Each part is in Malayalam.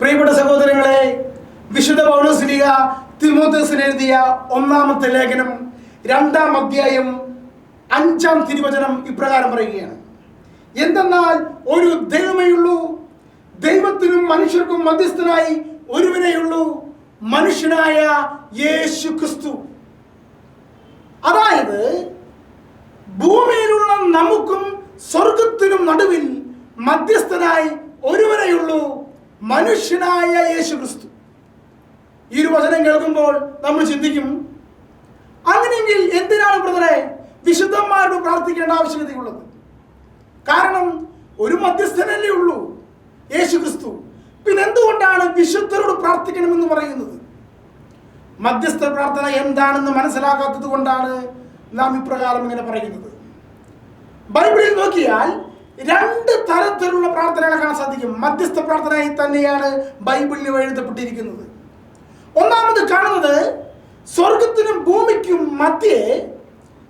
പ്രിയപ്പെട്ട സഹോദരങ്ങളെ വിശുദ്ധ പൗലോസ്ലിക തിമോത്തസിന് എഴുതിയ ഒന്നാമത്തെ ലേഖനം രണ്ടാം അധ്യായം അഞ്ചാം തിരുവചനം ഇപ്രകാരം പറയുകയാണ്. എന്തെന്നാൽ ഒരു ദൈവമേയുള്ളൂ ദൈവത്തിനും മനുഷ്യർക്കും മധ്യസ്ഥനായി ഒരുവനെയുള്ളൂ മനുഷ്യനായ യേശു ക്രിസ്തു. അതായത് ഭൂമിയിലുള്ള നമുക്കും സ്വർഗത്തിനും നടുവിൽ മധ്യസ്ഥനായി ഒരുവനെയുള്ളൂ മനുഷ്യനായ യേശു ക്രിസ്തു ഈ ഒരു വചനം കേൾക്കുമ്പോൾ നമ്മൾ ചിന്തിക്കും അങ്ങനെയെങ്കിൽ എന്തിനാണ് ബ്രദറെ വിശുദ്ധന്മാരോട് പ്രാർത്ഥിക്കേണ്ട ആവശ്യകതയുള്ളത്? കാരണം ഒരു മധ്യസ്ഥനല്ലേ ഉള്ളൂ യേശു ക്രിസ്തു പിന്നെ എന്തുകൊണ്ടാണ് വിശുദ്ധരോട് പ്രാർത്ഥിക്കണമെന്ന് പറയുന്നത്? മധ്യസ്ഥ പ്രാർത്ഥന എന്താണെന്ന് മനസ്സിലാക്കാത്തത് കൊണ്ടാണ് നാം ഇപ്രകാരം ഇങ്ങനെ പറയുന്നത്. ബൈബിളിൽ നോക്കിയാൽ രണ്ട് തരത്തിലുള്ള പ്രാർത്ഥനകളെ കാണാൻ സാധിക്കും. മധ്യസ്ഥ പ്രാർത്ഥനയായി തന്നെയാണ് ബൈബിളിൽ എഴുതപ്പെട്ടിരിക്കുന്നത്. ഒന്നാമത് കാണുന്നത് സ്വർഗത്തിനും ഭൂമിക്കും മധ്യേ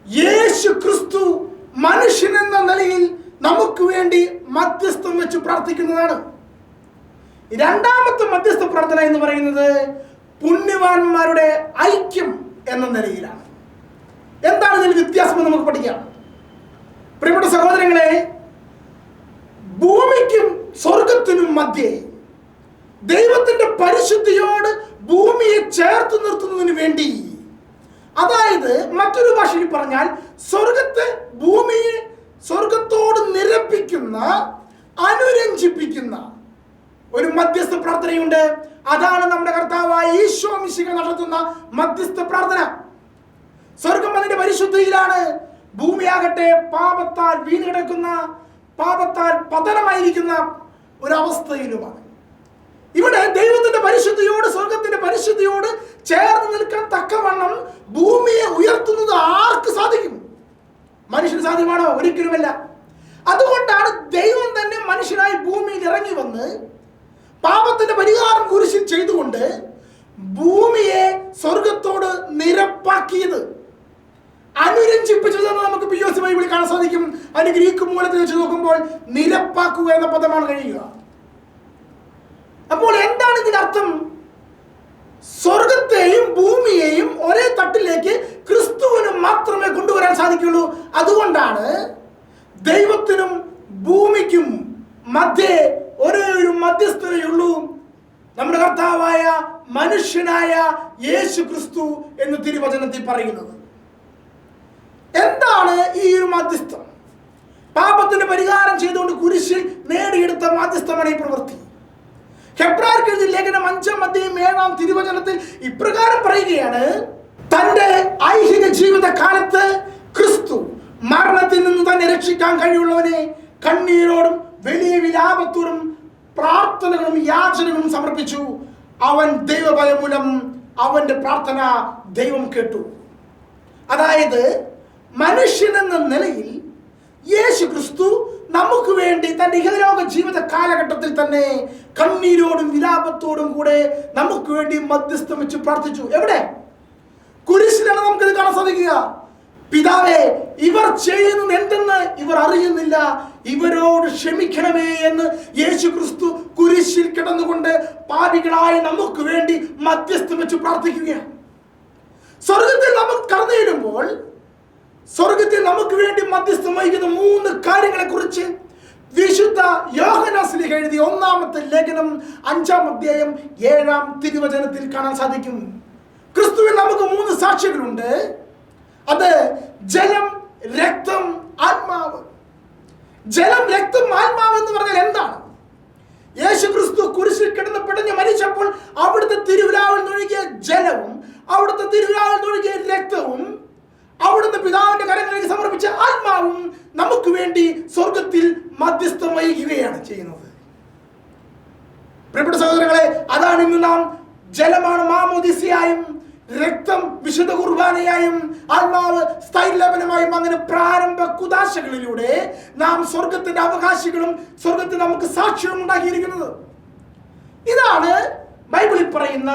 യേശു ക്രിസ്തു മനുഷ്യൻ എന്ന നിലയിൽ നമുക്ക് വേണ്ടി മധ്യസ്ഥം വെച്ച് പ്രാർത്ഥിക്കുന്നതാണ്. രണ്ടാമത്തെ മധ്യസ്ഥ പ്രാർത്ഥന എന്ന് പറയുന്നത് പുണ്യവാന്മാരുടെ ഐക്യം എന്ന നിലയിലാണ്. എന്താണ് ഇതിൽ വ്യത്യാസം നമുക്ക് പഠിക്കാം. പ്രിയപ്പെട്ട സഹോദരങ്ങളെ ഭൂമിക്കും സ്വർഗത്തിനും മധ്യേ ദൈവത്തിന്റെ പരിശുദ്ധിയോട് ഭൂമിയെ ചേർത്ത് നിർത്തുന്നതിന് വേണ്ടി. അതായത് മറ്റൊരു ഭാഷയിൽ പറഞ്ഞാൽ സ്വർഗത്തെ ഭൂമിയെ സ്വർഗത്തോട് നിരപ്പിക്കുന്ന അനുരഞ്ജിപ്പിക്കുന്ന ഒരു മധ്യസ്ഥ പ്രാർത്ഥനയുണ്ട്. അതാണ് നമ്മുടെ കർത്താവായ ഈശോ മിശിക നടത്തുന്ന മധ്യസ്ഥ പ്രാർത്ഥന. സ്വർഗം അതിന്റെ പരിശുദ്ധിയിലാണ്. ഭൂമിയാകട്ടെ പാപത്താൽ വീണ് കിടക്കുന്ന പാപത്താൽ പതനമായിരിക്കുന്ന ഒരവസ്ഥയിലുമാണ്. ഇവിടെ ദൈവത്തിന്റെ പരിശുദ്ധിയോട് സ്വർഗത്തിന്റെ പരിശുദ്ധിയോട് ചേർന്ന് നിൽക്കാൻ തക്കവണ്ണം ഭൂമിയെ ഉയർത്തുന്നത് ആർക്ക് സാധിക്കും? മനുഷ്യന് സാധ്യമാണോ? ഒരിക്കലുമല്ല. അതുകൊണ്ടാണ് ദൈവം തന്നെ മനുഷ്യനായി ഭൂമിയിൽ ഇറങ്ങി വന്ന് പാപത്തിന്റെ പരിഹാരം കുരിശിൽ ചെയ്തുകൊണ്ട് ഭൂമിയെ സ്വർഗത്തോട് നിരപ്പാക്കിയത്. അനുരഞ്ജിപ്പിച്ചതെന്ന് നമുക്ക് പി എസ് ബൈബിളിൽ കാണാൻ സാധിക്കും. അതിന് ഗ്രീക്ക് മൂലത്തിൽ വെച്ച് നോക്കുമ്പോൾ നിരപ്പാക്കുക എന്ന പദമാണ് കഴിയുക. അപ്പോൾ എന്താണ് ഇതിന്റെ അർത്ഥം? സ്വർഗത്തെയും ഭൂമിയെയും ഒരേ തട്ടിലേക്ക് ക്രിസ്തുവിന് മാത്രമേ കൊണ്ടുവരാൻ സാധിക്കുള്ളൂ. അതുകൊണ്ടാണ് ദൈവത്തിനും ഭൂമിക്കും മധ്യേ ഒരേ ഒരു മധ്യസ്ഥതയുള്ളൂ നമ്മുടെ കർത്താവായ മനുഷ്യനായ യേശു ക്രിസ്തു എന്ന് തിരുവചനത്തിൽ പറയുന്നത്. എന്താണ് ഈ ഒരു മധ്യസ്ഥം? പാപത്തിന് പരിഹാരം ചെയ്തുകൊണ്ട് കുരിശിൽ നേടിയെടുത്ത മധ്യസ്ഥമാണ് ഈ പ്രവൃത്തി. ഹെബ്രാർക്കെഴുതി ലേഖനം അഞ്ചാം അധ്യയം ഏഴാം തിരുവചനത്തിൽ ഇപ്രകാരം പറയുകയാണ് തന്റെ ഐഹിക ജീവിത കാലത്ത് ക്രിസ്തു മരണത്തിൽ നിന്ന് തന്നെ രക്ഷിക്കാൻ കഴിയുള്ളവനെ കണ്ണീരോടും വലിയ വിലാപത്തോടും പ്രാർത്ഥനകളും യാചനകളും സമർപ്പിച്ചു. അവൻ ദൈവഭയം മൂലം അവന്റെ പ്രാർത്ഥന ദൈവം കേട്ടു. അതായത് മനുഷ്യൻ എന്ന നിലയിൽ യേശു ക്രിസ്തു നമുക്ക് വേണ്ടി തന്റെ ഇഹലോക ജീവിത കാലഘട്ടത്തിൽ തന്നെ കണ്ണീരോടും വിലാപത്തോടും കൂടെ നമുക്ക് വേണ്ടി മധ്യസ്ഥം വെച്ച് പ്രാർത്ഥിച്ചു. എവിടെ? കുരിശിലാണ് നമുക്കിത് കാണാൻ സാധിക്കുക. പിതാവേ ഇവർ ചെയ്യുന്നത് എന്തെന്ന് ഇവർ അറിയുന്നില്ല. ഇവരോട് ക്ഷമിക്കണമേ എന്ന് യേശു ക്രിസ്തു കുരിശിൽ കിടന്നുകൊണ്ട് പാപികളായി നമുക്ക് വേണ്ടി മധ്യസ്ഥം വെച്ച് പ്രാർത്ഥിക്കുകയാണ്. സ്വർഗത്തിൽ നമ്മൾ കടന്നു സ്വർഗത്തിൽ നമുക്ക് വേണ്ടി മധ്യസ്ഥം വഹിക്കുന്ന മൂന്ന് കാര്യങ്ങളെ കുറിച്ച് വിശുദ്ധ യോഹനാസ്ലിഹ എഴുതിയ ഒന്നാമത്തെ ലേഖനം അഞ്ചാം അധ്യായം ഏഴാം തിരുവചനത്തിൽ കാണാൻ സാധിക്കും. ക്രിസ്തുവിൽ നമുക്ക് മൂന്ന് സാക്ഷികളുണ്ട്. അത് ജലം രക്തം ആത്മാവ്. ജലം രക്തം ആത്മാവ് എന്ന് പറഞ്ഞാൽ എന്താണ്? യേശു ക്രിസ്തു കുരിശിൽ കിടന്ന് പിടഞ്ഞ് മരിച്ചപ്പോൾ അവിടുത്തെ തിരുവിലാവിൽ നിന്നൊഴുകിയ ജലവും അവിടുത്തെ തിരുവിലാവിൽ നിന്നൊഴുകിയ രക്തവും അവിടുന്ന് പിതാവിന്റെ കരങ്ങളിലേക്ക് സമർപ്പിച്ച ആത്മാവും നമുക്ക് വേണ്ടി സ്വർഗത്തിൽ മധ്യസ്ഥം വഹിക്കുകയാണ് ചെയ്യുന്നത്. പ്രിയപ്പെട്ട സഹോദരങ്ങളെ അതാണ് ഇന്ന് നാം ജലമാണ് മാമോദിസയായും രക്തം വിശുദ്ധ കുർബാനയായും ആത്മാവ് സ്ഥൈര്യലപനമായും അങ്ങനെ പ്രാരംഭ കുതാശകളിലൂടെ നാം സ്വർഗത്തിന്റെ അവകാശികളും സ്വർഗത്തിൽ നമുക്ക് സാക്ഷ്യവും ഉണ്ടാക്കിയിരിക്കുന്നത്. ഇതാണ് ബൈബിളിൽ പറയുന്ന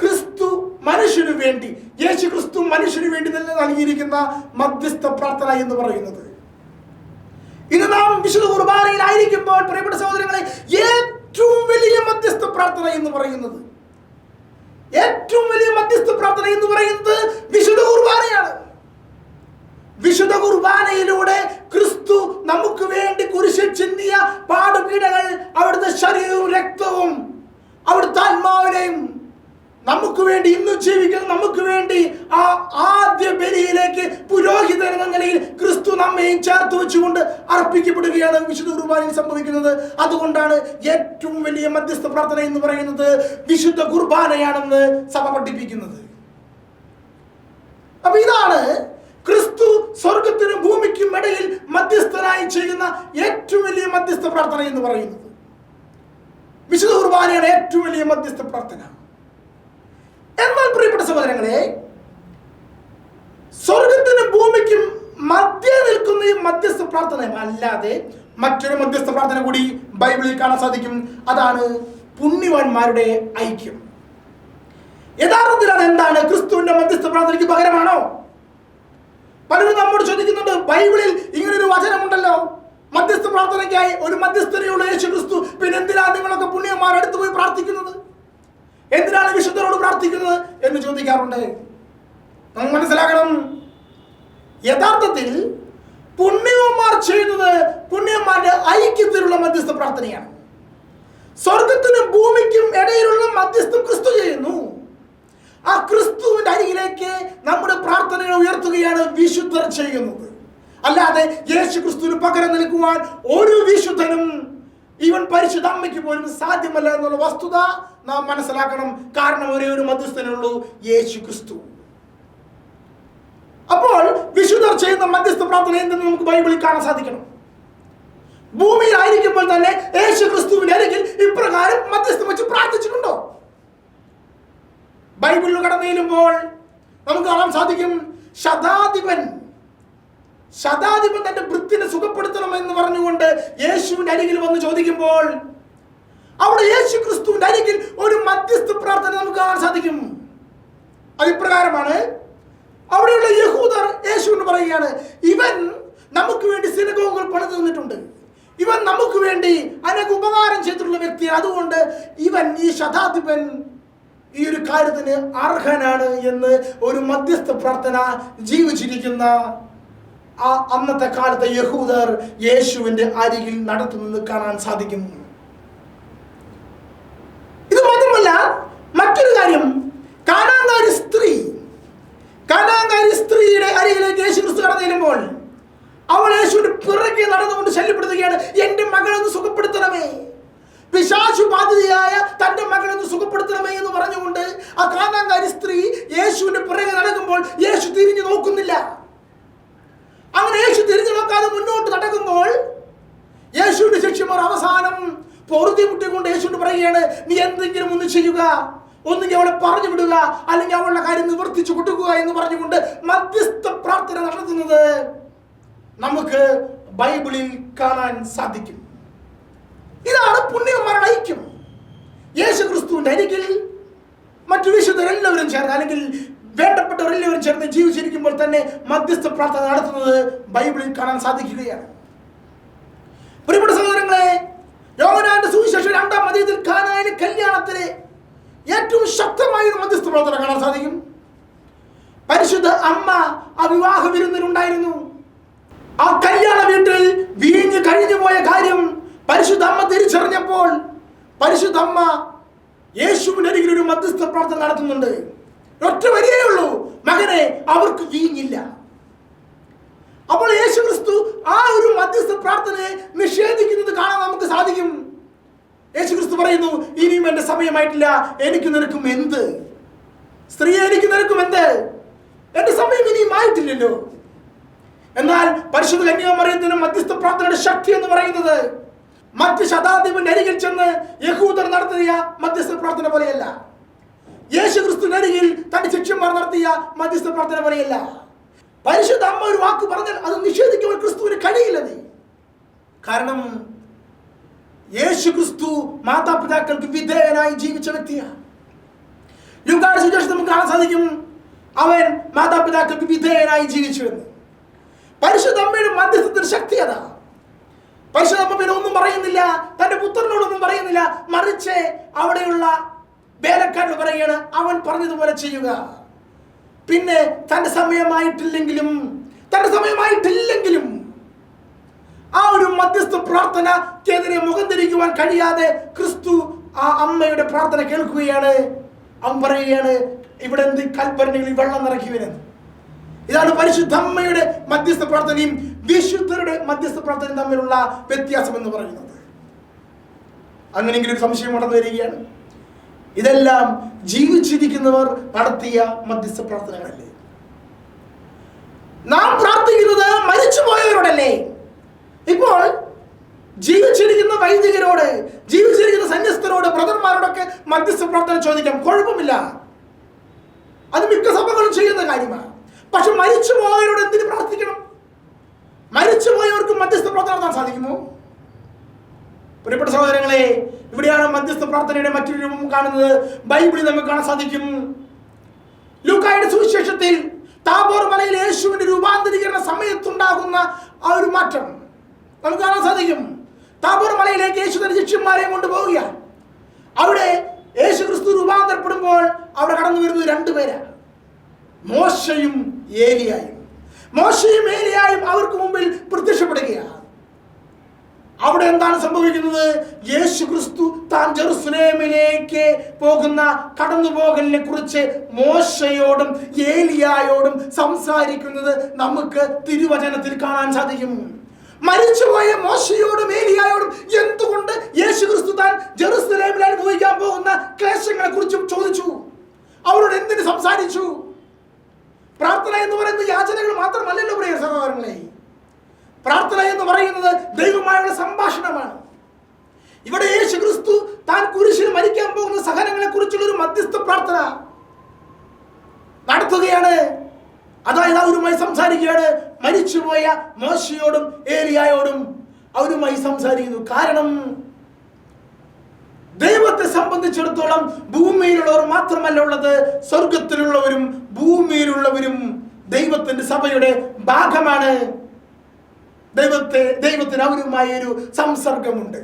ക്രിസ്തു മനുഷ്യനു വേണ്ടി യേശു ക്രിസ്തു മനുഷ്യനു വേണ്ടി തന്നെ നൽകിയിരിക്കുന്ന മധ്യസ്ഥ പ്രാർത്ഥന എന്ന് പറയുന്നത്. ഇന്ന് നാം വിശുദ്ധ കുർബാനയിലായിരിക്കുമ്പോൾ പ്രിയപ്പെട്ട സഹോദരങ്ങളെ ഏറ്റവും വലിയ മധ്യസ്ഥ പ്രാർത്ഥന എന്ന് പറയുന്നത് ഏറ്റവും വലിയ മധ്യസ്ഥ പ്രാർത്ഥന എന്ന് പറയുന്നത് വിശുദ്ധ കുർബാനയാണ് വിശുദ്ധ കുർബാനയിലൂടെ ക്രിസ്തു നമുക്ക് വേണ്ടി കുരിശിൽ ചിന്തിയ പാടുപീടകൾ അവിടുത്തെ ശരീരവും രക്തവും അവിടുത്തെ ആത്മാവിനെയും നമുക്ക് വേണ്ടി ഇന്ന് ജീവിക്കുന്ന നമുക്ക് വേണ്ടി ആ ആദ്യ ബലിയിലേക്ക് പുരോഹിതൻ എന്ന നിലയിൽ ക്രിസ്തു നമ്മയും ചേർത്ത് വെച്ചുകൊണ്ട് അർപ്പിക്കപ്പെടുകയാണ് വിശുദ്ധ കുർബാനയിൽ സംഭവിക്കുന്നത്. അതുകൊണ്ടാണ് ഏറ്റവും വലിയ മധ്യസ്ഥ പ്രാർത്ഥന എന്ന് പറയുന്നത് വിശുദ്ധ കുർബാനയാണെന്ന് സഭ പഠിപ്പിക്കുന്നത്. അപ്പൊ ഇതാണ് ക്രിസ്തു സ്വർഗത്തിനും ഭൂമിക്കും ഇടയിൽ മധ്യസ്ഥനായി ചെയ്യുന്ന ഏറ്റവും വലിയ മധ്യസ്ഥ പ്രാർത്ഥന എന്ന് പറയുന്നത്. വിശുദ്ധ കുർബാനയാണ് ഏറ്റവും വലിയ മധ്യസ്ഥ പ്രാർത്ഥന. എന്നാൽ പ്രിയപ്പെട്ട സഹോദരങ്ങളെ സ്വർഗത്തിനും ഭൂമിക്കും മധ്യ നിൽക്കുന്ന ഈ മധ്യസ്ഥ പ്രാർത്ഥന അല്ലാതെ മറ്റൊരു മധ്യസ്ഥ പ്രാർത്ഥന കൂടി ബൈബിളിൽ കാണാൻ സാധിക്കും. അതാണ് പുണ്യവാന്മാരുടെ ഐക്യം. യഥാർത്ഥത്തിൽ അത് എന്താണ് ക്രിസ്തുവിന്റെ മധ്യസ്ഥ പ്രാർത്ഥനയ്ക്ക് പകരമാണോ? പലരും നമ്മോട് ചോദിക്കുന്നുണ്ട് ബൈബിളിൽ ഇങ്ങനൊരു വചനമുണ്ടല്ലോ. മധ്യസ്ഥ പ്രാർത്ഥനയ്ക്കായി ഒരു മധ്യസ്ഥനെയുള്ള യേശു ക്രിസ്തു പിന്നെ എന്തിനാണ് നിങ്ങളൊക്കെ പുണ്യന്മാർ അടുത്ത് പോയി പ്രാർത്ഥിക്കുന്നത്? എന്തിനാണ് വിശുദ്ധരോട് പ്രാർത്ഥിക്കുന്നത് എന്ന് ചോദിക്കാറുണ്ട്. നമ്മൾ മനസ്സിലാക്കണം. യഥാർത്ഥത്തിൽ പുണ്യവന്മാർ ചെയ്യുന്നത് പുണ്യന്മാരുടെ ഐക്യത്തിലുള്ള മധ്യസ്ഥ പ്രാർത്ഥനയാണ്. സ്വർഗത്തിനും ഭൂമിക്കും ഇടയിലുള്ള മധ്യസ്ഥം ക്രിസ്തു ചെയ്യുന്നു. ആ ക്രിസ്തുവിന്റെ അരികിലേക്ക് നമ്മുടെ പ്രാർത്ഥനകൾ ഉയർത്തുകയാണ് വിശുദ്ധർ ചെയ്യുന്നത്. അല്ലാതെ യേശു ക്രിസ്തുവിന് പകരം നിൽക്കുവാൻ ഒരു വിശുദ്ധനും ഇവൻ പരിശുദ്ധ അമ്മയ്ക്ക് പോലും സാധ്യമല്ല എന്നുള്ള വസ്തുത നാം മനസ്സിലാക്കണം. കാരണം ഒരേ ഒരു മധ്യസ്ഥനുള്ളൂ യേശു ക്രിസ്തു വിശുദ്ധർ ചെയ്യുന്ന മധ്യസ്ഥ പ്രാർത്ഥന എന്തെന്ന് നമുക്ക് ബൈബിളിൽ കാണാൻ സാധിക്കണം. ഭൂമിയിലായിരിക്കുമ്പോൾ തന്നെ യേശു ക്രിസ്തുവിന്റെ അരികിൽ ഇപ്രകാരം മധ്യസ്ഥം വെച്ച് പ്രാർത്ഥിച്ചിട്ടുണ്ടോ? ബൈബിളിൽ കടന്നേലുമ്പോൾ നമുക്ക് കാണാൻ സാധിക്കും ശതാധിപൻ ശതാധിപൻ തന്റെ വൃത്തിനെ സുഖപ്പെടുത്തണം എന്ന് പറഞ്ഞുകൊണ്ട് യേശുവിന്റെ അരികിൽ വന്ന് ചോദിക്കുമ്പോൾ അവിടെ യേശു ക്രിസ്തുവിന്റെ അരികിൽ ഒരു മധ്യസ്ഥ പ്രാർത്ഥന നമുക്ക് കാണാൻ സാധിക്കും. അതിപ്രകാരമാണ് അവിടെയുള്ള യഹൂദർ യേശുവിന് പറയുകയാണ് ഇവൻ നമുക്ക് വേണ്ടി സിനഗോഗുകൾ പണിതു തന്നിട്ടുണ്ട്. ഇവൻ നമുക്ക് വേണ്ടി അനേക ഉപകാരം ചെയ്തിട്ടുള്ള വ്യക്തിയാണ് അതുകൊണ്ട് ഇവൻ ഈ ശതാധിപൻ ഈ ഒരു കാര്യത്തിന് അർഹനാണ് എന്ന് ഒരു മധ്യസ്ഥ പ്രാർത്ഥന ജീവിച്ചിരിക്കുന്ന ആ അന്നത്തെ കാലത്തെ യഹൂദർ യേശുവിന്റെ അരികിൽ നടത്തുന്നത് കാണാൻ സാധിക്കും ഇത് മാത്രമല്ല മറ്റൊരു കാര്യം കാനാങ്കാരി സ്ത്രീ കാനാങ്കാരി സ്ത്രീയുടെ അരികിലേക്ക് യേശു ക്രിസ്തു കടന്നു ചെല്ലുമ്പോൾ അവൾ യേശുവിന്റെ പിറകെ നടന്നുകൊണ്ട് ശല്യപ്പെടുത്തുകയാണ് എന്റെ മകളൊന്ന് സുഖപ്പെടുത്തണമേ പിശാചു ബാധിതയായ തന്റെ മകളൊന്ന് സുഖപ്പെടുത്തണമേ എന്ന് പറഞ്ഞുകൊണ്ട് ആ കാനാങ്കാരി സ്ത്രീ യേശുവിന്റെ പിറകെ നടക്കുമ്പോൾ യേശു തിരിഞ്ഞു നോക്കുന്നില്ല അങ്ങനെ യേശു തിരിഞ്ഞു നോക്കാതെ മുന്നോട്ട് നടക്കുമ്പോൾ ശിഷ്യന്മാർ അവസാനം പൊറുതി മുട്ടിക്കൊണ്ട് യേശുണ്ട് പറയുകയാണ് നീ എന്തെങ്കിലും ഒന്ന് ചെയ്യുക. ഒന്നുകിൽ അവളെ പറഞ്ഞു വിടുക അല്ലെങ്കിൽ അവളുടെ കാര്യം നിവർത്തിച്ചു കൊടുക്കുക എന്ന് പറഞ്ഞുകൊണ്ട് മധ്യസ്ഥ പ്രാർത്ഥന നടത്തുന്നത് നമുക്ക് ബൈബിളിൽ കാണാൻ സാധിക്കും. ഇതാണ് പുണ്യന്മാരുടെ ഐക്യം. യേശു ക്രിസ്തുവിന്റെ അരികിൽ മറ്റു വിശുദ്ധരെല്ലാവരും ചേർന്ന് അല്ലെങ്കിൽ വേണ്ടപ്പെട്ടവരെല്ലാവരും ചേർന്ന് ജീവിച്ചിരിക്കുമ്പോൾ തന്നെ മധ്യസ്ഥ പ്രാർത്ഥന നടത്തുന്നത് ബൈബിളിൽ കാണാൻ സാധിക്കുകയാണ്. പ്രിയപ്പെട്ട സഹോദരങ്ങളെ യോഹനാന്റെ സുവിശേഷം രണ്ടാം മതിയത്തിൽ കാനായിലെ കല്യാണത്തിലെ ഏറ്റവും ശക്തമായ ഒരു മധ്യസ്ഥ പ്രാർത്ഥന കാണാൻ സാധിക്കും. പരിശുദ്ധ അമ്മ ആ വിവാഹ വിരുന്നിലുണ്ടായിരുന്നു ആ കല്യാണ വീട്ടിൽ വീഞ്ഞ് കഴിഞ്ഞു പോയ കാര്യം പരിശുദ്ധ അമ്മ തിരിച്ചറിഞ്ഞപ്പോൾ പരിശുദ്ധ അമ്മ യേശുവിനരികിൽ ഒരു മധ്യസ്ഥ പ്രാർത്ഥന നടത്തുന്നുണ്ട്. ഒറ്റ വരികയേ ഉള്ളൂ മകനെ അവർക്ക് വീഞ്ഞില്ല. അപ്പോൾ യേശു ക്രിസ്തു ആ ഒരു മധ്യസ്ഥ പ്രാർത്ഥനയെ നിഷേധിക്കുന്നത് കാണാൻ നമുക്ക് സാധിക്കും. യേശു ക്രിസ്തു പറയുന്നു ഇനിയും എന്റെ സമയമായിട്ടില്ല. എനിക്ക് നിനക്കും എന്ത്? സ്ത്രീയെ എനിക്ക് നിനക്കും എന്ത്? എന്റെ സമയം ഇനിയും ആയിട്ടില്ലല്ലോ. എന്നാൽ പരിശുദ്ധ കന്യാമറിയത്തിന് മധ്യസ്ഥ പ്രാർത്ഥനയുടെ ശക്തി എന്ന് പറയുന്നത് മറ്റ് ശതാധിപന്റെ അരികിൽ ചെന്ന് യഹൂദർ നടത്തിയ മധ്യസ്ഥ പ്രാർത്ഥന പോലെയല്ല. യേശു ക്രിസ്തുവിനരികിൽ തന്റെ ശിഷ്യന്മാർ നടത്തിയ മധ്യസ്ഥ പ്രാർത്ഥന പോലെയല്ല. പരിശുദ്ധ അമ്മ ഒരു വാക്ക് പറഞ്ഞാൽ അത് നിഷേധിക്കുവാൻ ക്രിസ്തുവിന് കഴിയില്ലത് കാരണം യേശു ക്രിസ്തു മാതാപിതാക്കൾക്ക് വിധേയനായി ജീവിച്ച വ്യക്തിയാണ് യുഗാട് സുജേഷ് നമുക്ക് കാണാൻ സാധിക്കും അവൻ മാതാപിതാക്കൾക്ക് വിധേയനായി ജീവിച്ചു എന്ന് പരിശുദ്ധ അമ്മയുടെ മധ്യസ്ഥത്തിന് ശക്തി അതാ. പരിശുദ്ധ അമ്മ പിന്നെ ഒന്നും പറയുന്നില്ല തന്റെ പുത്രനോടൊന്നും പറയുന്നില്ല മറിച്ച് അവിടെയുള്ള വേലക്കാരൻ പറയുകയാണ് അവൻ പറഞ്ഞതുപോലെ ചെയ്യുക. പിന്നെ തന്റെ സമയമായിട്ടില്ലെങ്കിലും തന്റെ സമയമായിട്ടില്ലെങ്കിലും ആ ഒരു മധ്യസ്ഥ പ്രാർത്ഥനക്കെതിരെ മുഖം തിരിക്കുവാൻ കഴിയാതെ ക്രിസ്തു ആ അമ്മയുടെ പ്രാർത്ഥന കേൾക്കുകയാണ്. അവൻ പറയുകയാണ് ഇവിടെ എന്ത് കൽപ്പനകളിൽ വെള്ളം നിറക്കി വരുന്നത് ഇതാണ് പരിശുദ്ധ അമ്മയുടെ മധ്യസ്ഥ പ്രാർത്ഥനയും വിശുദ്ധരുടെ മധ്യസ്ഥ പ്രാർത്ഥനയും തമ്മിലുള്ള വ്യത്യാസം എന്ന് പറയുന്നത് അങ്ങനെയെങ്കിലും സംശയം കടന്നു വരികയാണ്. ഇതെല്ലാം ജീവിച്ചിരിക്കുന്നവർ നടത്തിയ മധ്യസ്ഥ പ്രാർത്ഥനകളല്ലേ നാം പ്രാർത്ഥിക്കുന്നത് മരിച്ചുപോയവരോടല്ലേ? ഇപ്പോൾ ജീവിച്ചിരിക്കുന്ന വൈദികരോട് ജീവിച്ചിരിക്കുന്ന സന്യസ്തരോട് ബ്രദർമാരോടൊക്കെ മധ്യസ്ഥ പ്രാർത്ഥന ചോദിക്കാം. കുഴപ്പമില്ല. അത് മിക്ക സഭകളും ചെയ്യുന്ന കാര്യമാണ്. പക്ഷെ മരിച്ചുപോയവരോട് എന്തിനു പ്രാർത്ഥിക്കണം? മരിച്ചുപോയവർക്ക് മധ്യസ്ഥ പ്രാർത്ഥന നടത്താൻ സാധിക്കുമോ? പ്രിയപ്പെട്ട സഹോദരങ്ങളെ ഇവിടെയാണ് മധ്യസ്ഥ പ്രാർത്ഥനയുടെ മറ്റൊരു രൂപം കാണുന്നത്. ബൈബിളിൽ നമുക്ക് കാണാൻ സാധിക്കും. ലൂക്കായുടെ സുവിശേഷത്തിൽ താബോർ മലയിൽ യേശുവിന്റെ രൂപാന്തരീകരണ സമയത്തുണ്ടാകുന്ന ആ ഒരു മാറ്റം നമുക്ക് കാണാൻ സാധിക്കും. താബോർ മലയിലേക്ക് യേശു തന്റെ ശിഷ്യന്മാരെയും കൊണ്ടുപോവുക അവിടെ യേശു ക്രിസ്തു രൂപാന്തരപ്പെടുമ്പോൾ അവിടെ കടന്നു വരുന്നത് രണ്ടുപേരാണ് മോശയും ഏലിയായും. മോശയും ഏലിയായും അവർക്ക് മുമ്പിൽ പ്രത്യക്ഷപ്പെടുകയാണ്. അവിടെ എന്താണ് സംഭവിക്കുന്നത്? യേശു ക്രിസ്തു താൻ ജെറുസലേമിലേക്ക് പോകുന്ന കടന്നുപോകലിനെ കുറിച്ച് മോശയോടും ഏലിയായോടും സംസാരിക്കുന്നത് നമുക്ക് തിരുവചനത്തിൽ കാണാൻ സാധിക്കും. മരിച്ചുപോയ മോശയോടും ഏലിയായോടും എന്തുകൊണ്ട് യേശു ക്രിസ്തു താൻ ജെറുസലേമിൽ അനുഭവിക്കാൻ പോകുന്ന ക്ലേശങ്ങളെ കുറിച്ചും ചോദിച്ചു. അവരോട് എന്തിന് സംസാരിച്ചു? പ്രാർത്ഥന എന്ന് പറയുന്നത് യാചനകൾ മാത്രമല്ലല്ലോ പ്രിയ സഹോദരങ്ങളെ. പ്രാർത്ഥന എന്ന് പറയുന്നത് ദൈവമായുള്ള സംഭാഷണമാണ്. ഇവിടെ യേശു ക്രിസ്തു താൻ കുരിശിൽ മരിക്കാൻ പോകുന്ന സഹനങ്ങളെ കുറിച്ചുള്ള ഒരു മധ്യസ്ഥ പ്രാർത്ഥന നടത്തുകയാണ്. അതായത് അവരുമായി സംസാരിക്കുകയാണ്. മരിച്ചുപോയ മോശയോടും ഏലിയായോടും അവരുമായി സംസാരിക്കുന്നു. കാരണം ദൈവത്തെ സംബന്ധിച്ചിടത്തോളം ഭൂമിയിലുള്ളവർ മാത്രമല്ല ഉള്ളത്. സ്വർഗത്തിലുള്ളവരും ഭൂമിയിലുള്ളവരും ദൈവത്തിന്റെ സഭയുടെ ഭാഗമാണ്. ദൈവത്തെ ദൈവത്തിന് അവരുമായ ഒരു സംസർഗമുണ്ട്.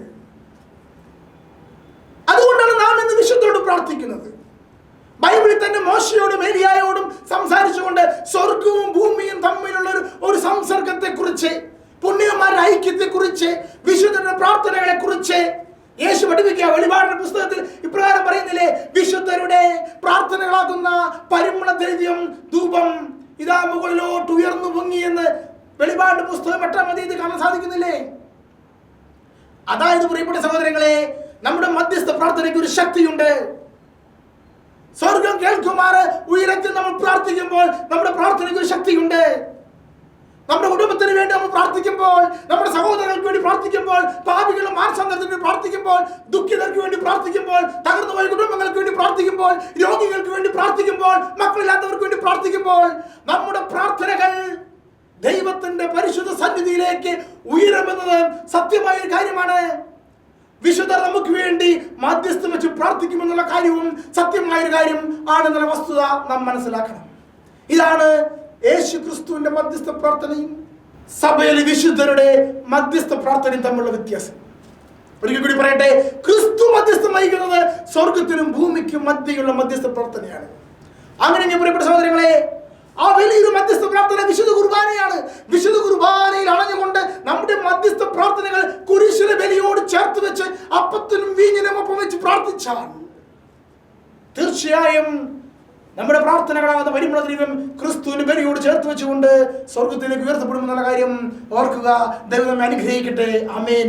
അതുകൊണ്ടാണ് നാം ഇന്ന് വിശുദ്ധോട് പ്രാർത്ഥിക്കുന്നത്. ബൈബിളിൽ തന്നെ മോശയോടും ഏലിയായോടും സംസാരിച്ചുകൊണ്ട് സ്വർഗവും ഭൂമിയും തമ്മിലുള്ള ഒരു ഒരു സംസർഗത്തെ കുറിച്ച് പുണ്യന്മാരുടെ ഐക്യത്തെ കുറിച്ച് വിശുദ്ധരുടെ പ്രാർത്ഥനകളെക്കുറിച്ച് യേശു പഠിപ്പിക്കുക. വെളിപാടിന്റെ പുസ്തകത്തിൽ ഇപ്രകാരം പറയുന്നില്ലേ? വിശുദ്ധരുടെ പ്രാർത്ഥനകളാകുന്ന പരിമള ദ്രവ്യം ധൂപം ഇതാ മുകളിലോട്ട് ഉയർന്നു പൊങ്ങി എന്ന് വെളിപാട് പുസ്തകം എട്ടാം മതി ഇത് കാണാൻ സാധിക്കുന്നില്ലേ? അതായത് പ്രിയപ്പെട്ട സഹോദരങ്ങളെ നമ്മുടെ മധ്യസ്ഥ പ്രാർത്ഥനയ്ക്ക് ഒരു ശക്തിയുണ്ട്. സ്വർഗം കേൾക്കുമാർ ഉയരത്തിൽ നമ്മൾ പ്രാർത്ഥിക്കുമ്പോൾ നമ്മുടെ പ്രാർത്ഥനയ്ക്ക് ഒരു ശക്തിയുണ്ട്. നമ്മുടെ കുടുംബത്തിന് വേണ്ടി നമ്മൾ പ്രാർത്ഥിക്കുമ്പോൾ നമ്മുടെ സഹോദരങ്ങൾക്ക് വേണ്ടി പ്രാർത്ഥിക്കുമ്പോൾ പാപികളും മാനസാന്തരത്തിന് വേണ്ടി പ്രാർത്ഥിക്കുമ്പോൾ ദുഃഖിതർക്ക് വേണ്ടി പ്രാർത്ഥിക്കുമ്പോൾ തകർന്നുപോയ കുടുംബങ്ങൾക്ക് വേണ്ടി പ്രാർത്ഥിക്കുമ്പോൾ രോഗികൾക്ക് വേണ്ടി പ്രാർത്ഥിക്കുമ്പോൾ മക്കളില്ലാത്തവർക്ക് വേണ്ടി പ്രാർത്ഥിക്കുമ്പോൾ നമ്മുടെ പ്രാർത്ഥനകൾ ദൈവത്തിന്റെ പരിശുദ്ധ സന്നിധിയിലേക്ക് ഉയരമെന്നത് സത്യമായ ഒരു കാര്യമാണ്. വിശുദ്ധർ നമുക്ക് വേണ്ടി മാധ്യസ്ഥം വെച്ച് പ്രാർത്ഥിക്കുമെന്നുള്ള കാര്യവും സത്യമായ ഒരു കാര്യം ആണെന്നുള്ള വസ്തുത നാം മനസ്സിലാക്കണം. ഇതാണ് യേശു ക്രിസ്തുവിന്റെ മധ്യസ്ഥ പ്രാർത്ഥനയും സഭയിലെ വിശുദ്ധരുടെ മധ്യസ്ഥ പ്രാർത്ഥനയും തമ്മിലുള്ള വ്യത്യാസം. ഒരിക്കൽ കൂടി പറയട്ടെ ക്രിസ്തു മധ്യസ്ഥം വഹിക്കുന്നത് സ്വർഗത്തിനും ഭൂമിക്കും മധ്യയുള്ള മധ്യസ്ഥ പ്രാർത്ഥനയാണ്. അങ്ങനെ ഞാൻ പ്രിയപ്പെട്ട സഹോദരങ്ങളെ ആ വലിയൊരു മധ്യസ്ഥ പ്രാർത്ഥന വിശുദ്ധ കുർബാനയാണ്. വിശുദ്ധ കുർബാനയിൽ അണഞ്ഞുകൊണ്ട് നമ്മുടെ മധ്യസ്ഥ പ്രാർത്ഥനകൾ കുരിശിലെ ബലിയോട് ചേർത്ത് വെച്ച് അപ്പത്തിനും വീഞ്ഞിനും ഒപ്പം വെച്ച് പ്രാർത്ഥിച്ചാൽ തീർച്ചയായും നമ്മുടെ പ്രാർത്ഥനകളാകുന്ന പരിമള ദൈവം ക്രിസ്തുവിന്റെ ബലിയോട് ചേർത്ത് വെച്ചുകൊണ്ട് സ്വർഗത്തിലേക്ക് ഉയർത്തപ്പെടുമെന്നുള്ള കാര്യം ഓർക്കുക. ദൈവം അനുഗ്രഹിക്കട്ടെ. അമേൻ